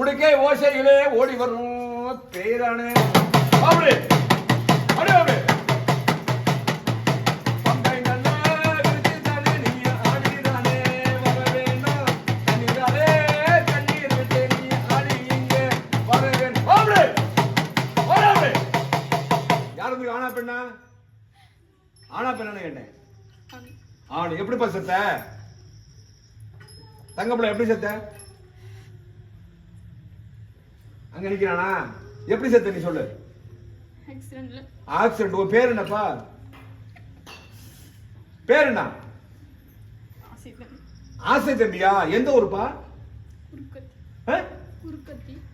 உடுக்கை ஓசைகளே ஓடி வரும் பேரானே. அப்படி அப்படி அப்படி பங்கை நல்ல விருச்சிதானே நீ ஆடிதானே வர வேண்டும். கண்ணீராலே கண்ணீர் விட்டு நீ ஆடி இங்கே வர வேண்டும். அப்படி அப்படி யாருக்கு ஆனா பெண்ணா? கேட்டேன். ஆண் எப்படிப்பா செத்த? தங்கப்பிள்ளை எப்படி செத்த? அங்க நிக்கிறானா? எப்படி செத்த நீ சொல்லு? ஆக்சிடென்ட் உன் பேர் என்னப்பா? பேர் என்ன? ஆசை தம்பியா? எந்த ஊருப்பா?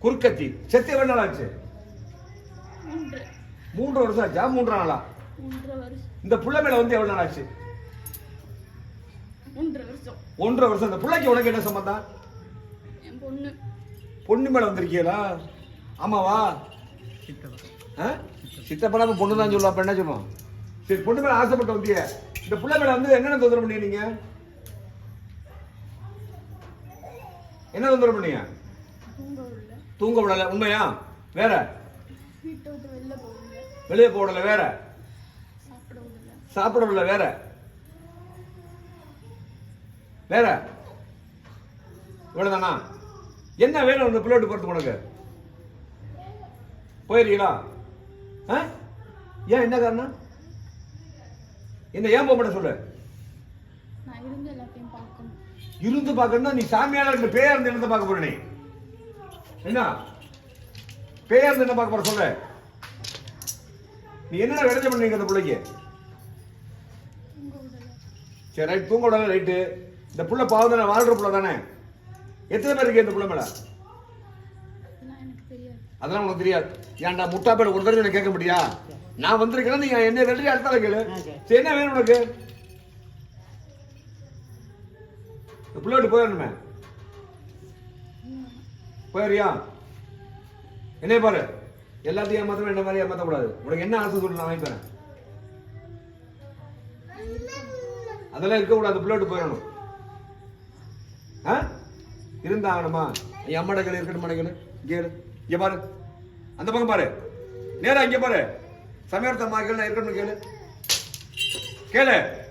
குறுக்கத்தி செத்து எவ்வளவு நாள் ஆச்சு? மூன்று. வருஷம் ஆச்சா? மூன்று நாளா? இந்த புள்ள மேல வந்து எவ்வளவு நாள் ஆச்சு? ஒன்றரை வருஷம். இந்த பிள்ளைக்கு உனக்கு என்ன சம்பந்தம்? பொண்ணு மேல வந்திருக்கீங்களா? ஆமாவா? ஆ? சித்தப்படாம பொண்ணு தான் சொல்லுவா என்ன சொல்லுவோம்? சரி பொண்ணு மேல ஆசைப்பட்ட வந்திய இந்த பிள்ளை மேல வந்து என்னென்ன தொந்தரவு பண்ணி நீங்க? என்ன தொந்தரவு பண்ணீங்க தூங்க விடல. உண்மையா? வேற? வெளியே போடல வேற? சாப்பிட விடல. சாப்பிட விடல வேற? வேற? இவ்வளவுதானா? என்ன வேணும் இந்த பிள்ளைட்டு போறதுக்கு உனக்கு? போயிருக்கீங்களா? ஆ? ஏன் என்ன காரணம்? என்ன ஏன் போக மாட்டேன் சொல்லு. இருந்து பார்க்கணும்னா நீ சாமியாளர் இந்த பேயா இருந்து என்ன பார்க்க போற நீ? என்ன? பேயா இருந்து என்ன பார்க்க போற சொல்லு. நீ என்னடா விளைச்ச பண்ணீங்க அந்த பிள்ளைக்கு? சரி ரைட் தூங்க விடாத ரைட்டு. இந்த புள்ள பாவம் தானே வாழ்ற புள்ள தானே. எத்தனை பேர் இருக்கு இந்த புள்ள தெரியாது அதெல்லாம் உனக்கு தெரியாது. ஏன்டா முட்டா பேர் ஒரு தடவை கேட்க முடியா நான் வந்திருக்கிறேன் நீங்க என்ன ரெண்டு அடுத்தால கேளு. சரி. என்ன வேணும் உனக்கு? இந்த புள்ள விட்டு போயிடணுமே போயிடுறியா? என்னைய பாரு. எல்லாத்தையும் ஏமாத்தணும் என்ன மாதிரி ஏமாத்த கூடாது உனக்கு என்ன ஆசை சொல்லு நான் வாங்கி தரேன் அதெல்லாம் இருக்க கூடாது புள்ள விட்டு போயிடணும் ஆ இருந்தாகணுமா என் அம்மாட கேளு இருக்கட்டும் கேளு. இங்க பாரு. அந்த பக்கம் பாரு. நேரா இங்க பாரு. சமயத்த அம்மா கேளு நான் கேளு. கேளு.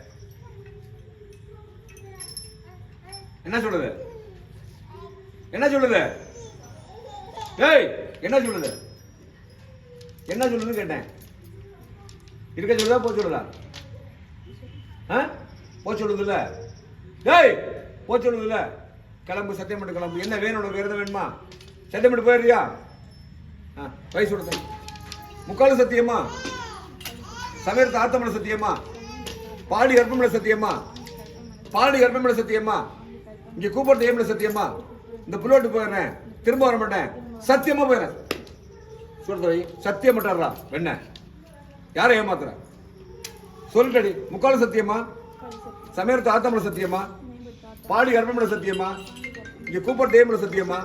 என்ன சொல்லுது? என்ன சொல்லுது? ஏய் என்ன சொல்லுது? என்ன சொல்லுதுன்னு கேட்டேன். இருக்க சொல்லுதா போ சொல்லுதா? ஆ? போ சொல்லுதுல்ல? ஏய் போ சொல்லுதுல்ல? கிளம்பு சத்தியம் பண்ணி கிளம்பு. என்ன வேணும் உனக்கு வேறு வேணுமா? சத்தியம் பண்ணி போயிடுறியா? ஆ வயசு கொடுத்த முக்கால் சத்தியமா? சமயத்து ஆத்தமல சத்தியமா? பாடி கர்ப்பமல சத்தியமா? பாடி கர்ப்பமல சத்தியமா? இங்க கூப்பிடுறது ஏமல சத்தியமா? இந்த புல்லோட்டு போயிடுறேன். திரும்ப வர மாட்டேன். சத்தியமா போயிடுறேன். சொல்றதை சத்தியம் மட்டுறா என்ன யாரை ஏமாத்துற? சொல்லிட்டடி முக்கால் சத்தியமா? கால் சத்தி சமயத்து ஆத்தமல சத்தியமா பாடி கர்ப்பமல சத்தியமா? இங்க கூப்பிடுறது ஏமல சத்தியமா?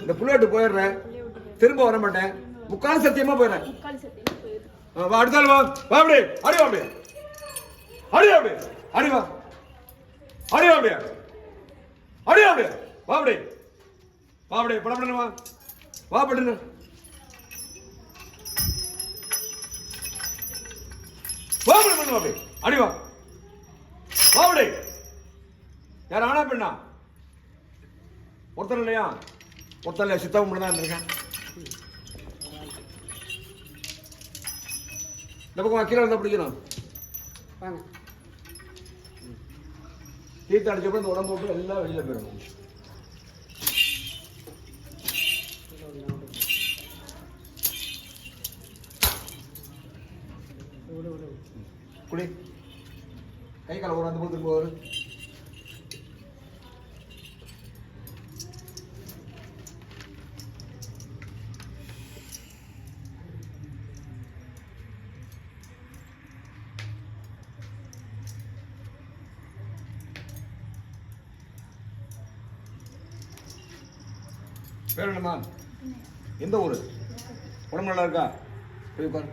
இந்த புல்லோட்டு போயிடுறேன். திரும்ப வர மாட்டேன். முக்கால் சத்தியமா போயிடுறேன். வா அடுத்தாள் வா. வா அப்படி. அடி வா அப்படியே அடி வா அப்படியே அடி வா. அடி வா அப்படியே அடி வா அப்படியே வா அப்படியே வா அப்படியே படம் வா. வா படுன்னு வா படம் பண்ணு வா அப்படியே அடி வா. வா அப்படியே யார் ஆனா பெண்ணா? ஒருத்தர் இல்லையா? ஒருத்தர் இல்லையா? சித்தவன் மட்டும் தான் இருக்கேன் இந்த பக்கம் கீழே இருந்தா பிடிக்கணும். வாங்க. தீர்த்து அடிச்சப்ப இந்த உடம்பு விட்டு எல்லாம் வெளியில போயிடணும். குடி கை கால ஒரு அந்த பக்கம் திரும்ப பேர் என்னம்மா எந்த ஊர்? உடம்பு நல்லா இருக்கா? போய் பாரு